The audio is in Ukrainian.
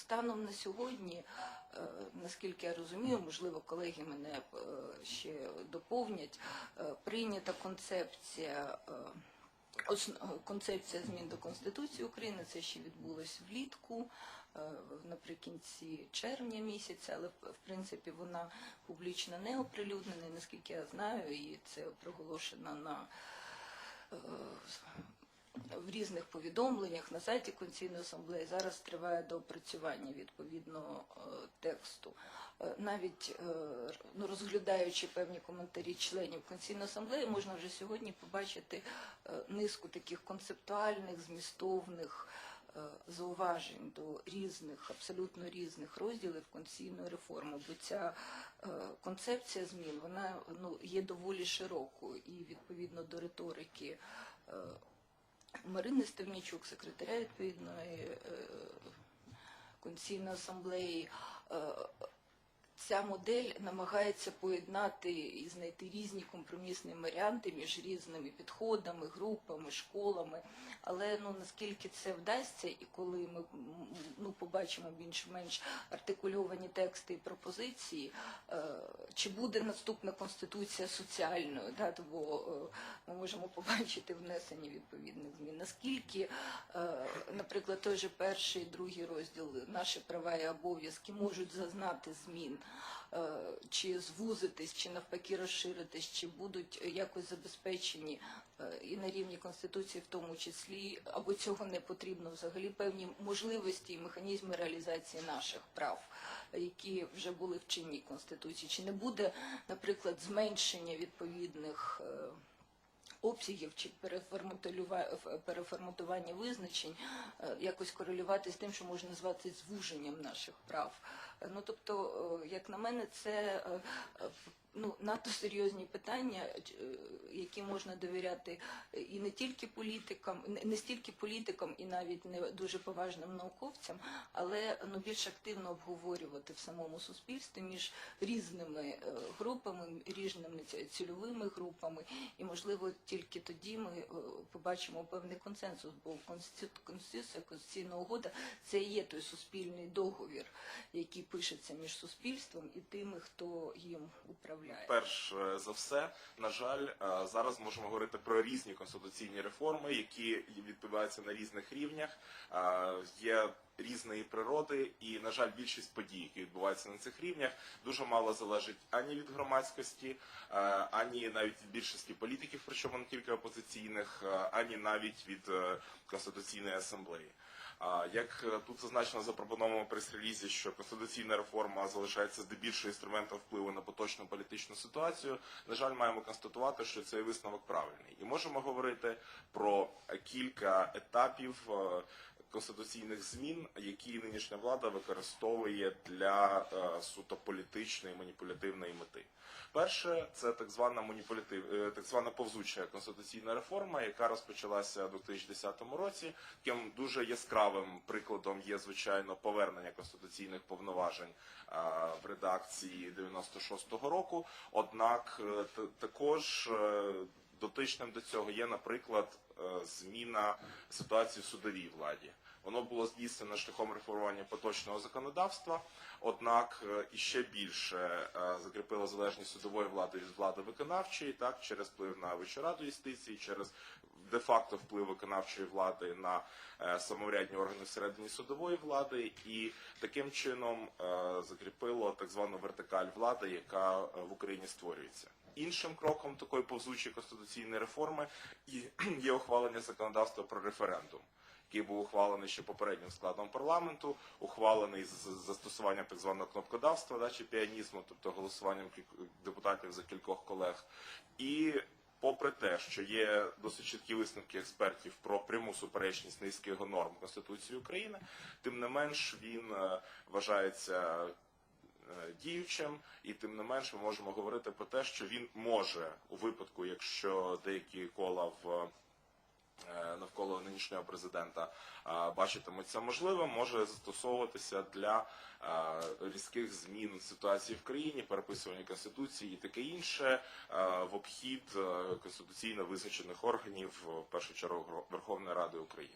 станом на сьогодні, е, наскільки я розумію, можливо, колеги мене е, ще доповнять, е, прийнята концепція. концепція змін до Конституції України, це ще відбулось влітку, наприкінці червня місяця, але в принципі вона публічно не оприлюднена, наскільки я знаю, і це проголошено на в різних повідомленнях на сайті Конституційної асамблеї. Зараз триває доопрацювання відповідного е, тексту. Е, Навіть е, ну, розглядаючи певні коментарі членів Конституційної асамблеї, можна вже сьогодні побачити низку таких концептуальних, змістовних зауважень до різних, абсолютно різних розділів конституційної реформи, бо ця концепція змін вона ну, є доволі широкою і відповідно до риторики Марини Стевнічук, секретаря відповідної е, Конституційної асамблеї. Ця модель намагається поєднати і знайти різні компромісні варіанти між різними підходами, групами, школами. Але ну наскільки це вдасться, і коли ми ну, побачимо більш-менш артикульовані тексти і пропозиції, е, чи буде наступна конституція соціальною, да, бо е, ми можемо побачити внесення відповідних змін. Наскільки, е, наприклад, той же перший, другий розділ наші права і обов'язки можуть зазнати змін, чи звузитись, чи навпаки розширитись, чи будуть якось забезпечені е, і на рівні Конституції в тому числі, або цього не потрібно взагалі певні можливості і механізми реалізації наших прав, які вже були в чинній Конституції. Чи не буде, наприклад, зменшення відповідних е, обсягів чи переформатування визначень е, якось корелювати з тим, що можна назвати звуженням наших прав. Е, Ну тобто, е, як на мене, це ну, надто серйозні питання, е, які можна довіряти е, і не тільки політикам, не- стільки політикам і навіть не дуже поважним науковцям, але ну, більш активно обговорювати в самому суспільстві між різними е, групами, різними цільовими групами, і можливо тільки тоді ми побачимо певний консенсус, бо Конститу- Конституція, конституційна угода це є той суспільний договір, який пишеться між суспільством і тими, хто їм управляє. Перш е, за все, на жаль, е, зараз можемо говорити про різні конституційні реформи, які відбуваються на різних рівнях. Е, Є різної природи, і на жаль, більшість подій, які відбуваються на цих рівнях, дуже мало залежить ані від громадськості, ані навіть від більшості політиків, причому не тільки опозиційних, ані навіть від конституційної асамблеї. Як е, тут зазначено запропоновано прес-релізі, що конституційна реформа залишається здебільшого інструментом впливу на поточну політичну ситуацію, на жаль, маємо констатувати, що цей висновок правильний. І можемо говорити про кілька етапів е, конституційних змін, які нинішня влада використовує для е, суто політичної маніпулятивної мети. Перше, це так звана маніпулятив, е, так звана повзуча конституційна реформа, яка розпочалася у 2010 році. Таким дуже яскравим прикладом є звичайно повернення конституційних повноважень а, в редакції 96-го року. Однак е, також е, дотичним до цього є, наприклад, е, зміна ситуації в судовій владі. Воно було здійснено шляхом реформування поточного законодавства, однак е, іще більше е, закріпило залежність судової влади від влади виконавчої, так через вплив на Вищу раду юстиції, через де-факто вплив виконавчої влади на е, самоврядні органи всередині судової влади, і таким чином е, закріпило так звану вертикаль влади, яка е, в Україні створюється. Іншим кроком такої повзучої конституційної реформи і- є ухвалення законодавства про референдум який був ухвалений ще попереднім складом парламенту, ухвалений з застосуванням так званого кнопкодавства, да, чи піанізму, тобто голосуванням депутатів за кількох колег. І попри те, що є досить чіткі висновки експертів про пряму суперечність низьких норм Конституції України, тим не менш він е, вважається діючим, і тим не менш ми можемо говорити про те, що він може у випадку, якщо деякі кола в е, навколо нинішнього президента е, бачитимуть це можливим, може застосовуватися для е, різких змін ситуації в країні, переписування конституції і таке інше е, в обхід е, конституційно визначених органів, в першу чергу Верховної Ради України.